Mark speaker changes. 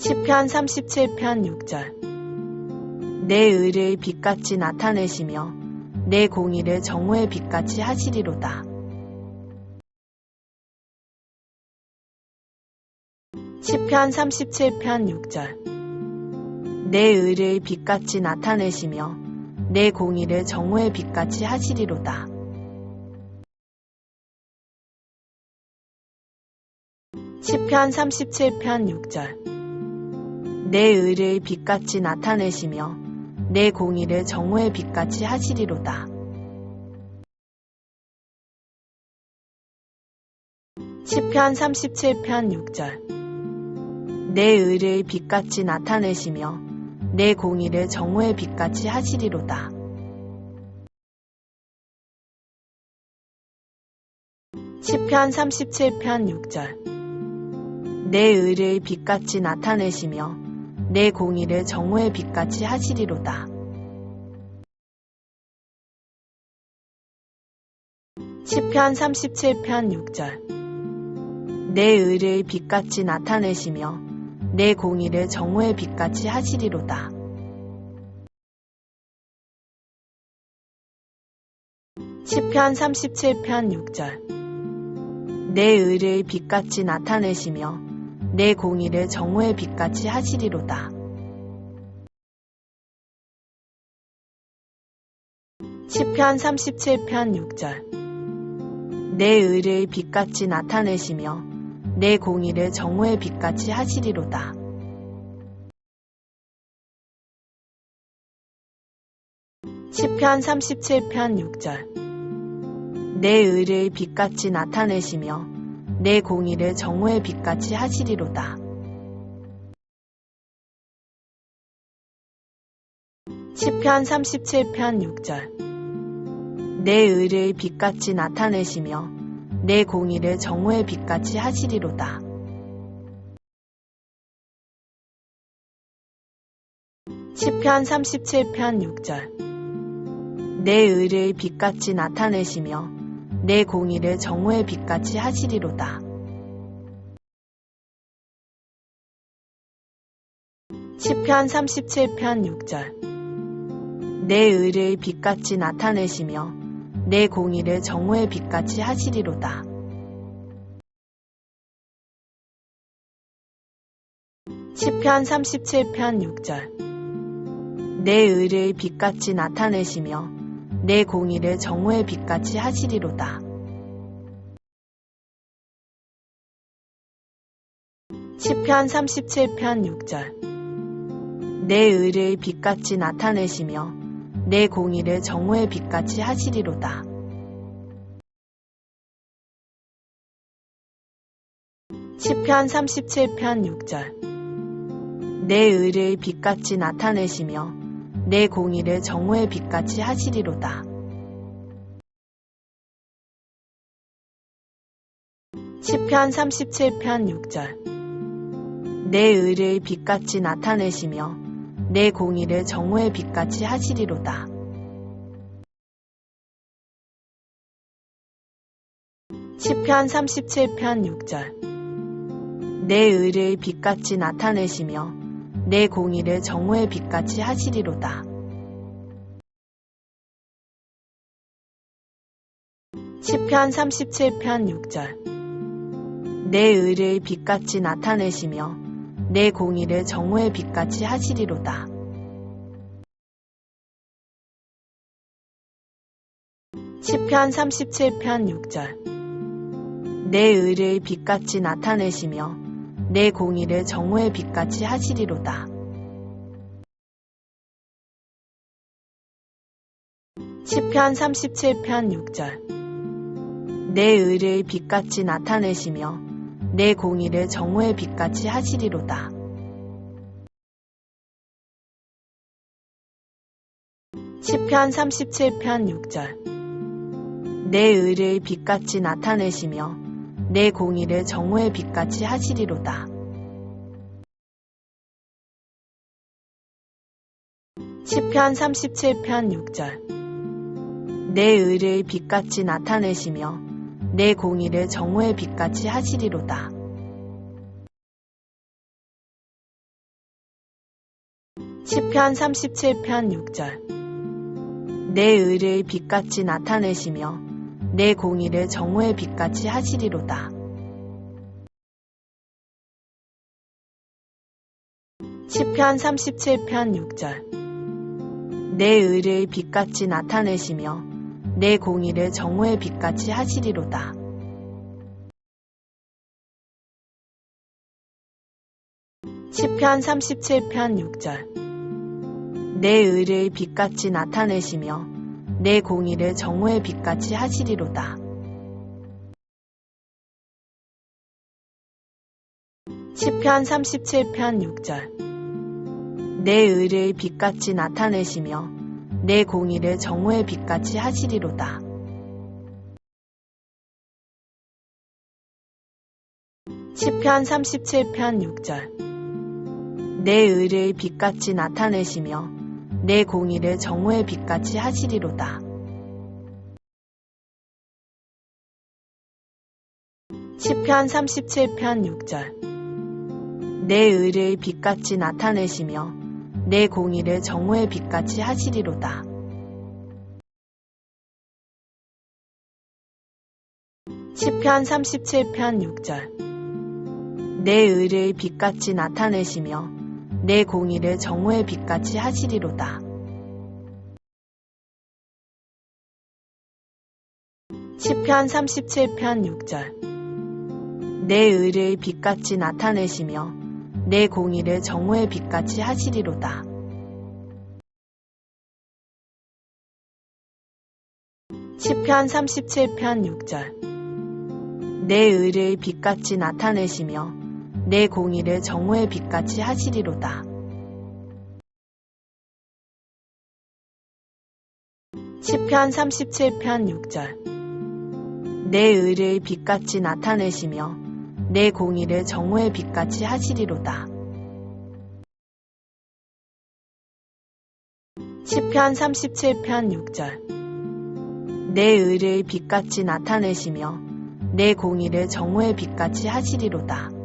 Speaker 1: 시편 37편 6절 내 의를 빛같이 나타내시며 내 공의를 정오의 빛같이 하시리로다. 시편 37편 6절 내 의를 빛같이 나타내시며 내 공의를 정오의 빛같이 하시리로다. 시편 37편 6절 내 의를 빛같이 나타내시며 내 공의를 정오의 빛같이 하시리로다. 시편 37편 6절 내 의를 빛같이 나타내시며 내 공의를 정오의 빛같이 하시리로다. 시편 37편 6절 내 의를 빛같이 나타내시며 내 공의를 정오의 빛같이 하시리로다. 시편 37편 6절 내 의를 빛같이 나타내시며 내 공의를 정오의 빛같이 하시리로다. 시편 37편 6절 내 의를 빛같이 나타내시며 내 공의를 정오의 빛같이 하시리로다. 시편 37편 6절 내 의를 빛같이 나타내시며 내 공의를 정오의 빛같이 하시리로다. 시편 37편 6절 내 의를 빛같이 나타내시며 내 공의를 정오의 빛같이 하시리로다. 시편 37편 6절 내 의를 빛같이 나타내시며 내 공의를 정오의 빛같이 하시리로다. 시편 37편 6절 내 의를 빛같이 나타내시며 내 공의를 정오의 빛같이 하시리로다. 시편 37편 6절 내 의를 빛같이 나타내시며 내 공의를 정오의 빛같이 하시리로다. 시편 37편 6절 내 의를 빛같이 나타내시며 내 공의를 정오의 빛같이 하시리로다. 시편 37편 6절 내 의를 빛같이 나타내시며 내 공의를 정오의 빛같이 하시리로다. 시편 37편 6절 내 의를 빛같이 나타내시며 내 공의를 정오의 빛같이 하시리로다. 시편 37편 6절 내 의를 빛같이 나타내시며 내 공의를 정오의 빛같이 하시리로다. 시편 37편 6절 내 의를 빛같이 나타내시며 내 공의를 정오의 빛같이 하시리로다. 시편 37편 6절 내 의를 빛같이 나타내시며 내 공의를 정오의 빛같이 하시리로다. 시편 37편 6절 내 의를 빛같이 나타내시며 내 공의를 정오의 빛같이 하시리로다. 시편 37편 6절 내 의를 빛같이 나타내시며 내 공의를 정오의 빛같이 하시리로다. 시편 37편 6절 내 의를 빛같이 나타내시며 내 공의를 정오의 빛같이 하시리로다. 시편 37편 6절 내 의를 빛같이 나타내시며 내 공의를 정오의 빛같이 하시리로다. 시편 37편 6절 내 의를 빛같이 나타내시며 내 공의를 정오의 빛같이 하시리로다. 시편 37편 6절 내 의를 빛같이 나타내시며 내 공의를 정오의 빛같이 하시리로다. 시편 37편 6절 내 의를 빛같이 나타내시며 내 공의를 정오의 빛같이 하시리로다. 시편 37편 6절 내 의를 빛같이 나타내시며 내 공의를 정오의 빛같이 하시리로다. 시편 37편 6절 내 의를 빛같이 나타내시며 내 공의를 정오의 빛같이 하시리로다. 시편 37편 6절 내 의를 빛같이 나타내시며 내 공의를 정오의 빛같이 하시리로다. 시편 37편 6절 내 의를 빛같이 나타내시며 내 공의를 정오의 빛같이 하시리로다. 시편 37편 6절 내 의를 빛같이 나타내시며 내 공의를 정오의 빛같이 하시리로다. 시편 37편 6절 내 의를 빛같이 나타내시며 내 공의를 정오의 빛같이 하시리로다. 시편 37편 6절 내 의를 빛같이 나타내시며 내 공의를 정오의 빛같이 하시리로다. 시편 37편 6절 내 의를 빛같이 나타내시며 내 공의를 정오의 빛같이 하시리로다.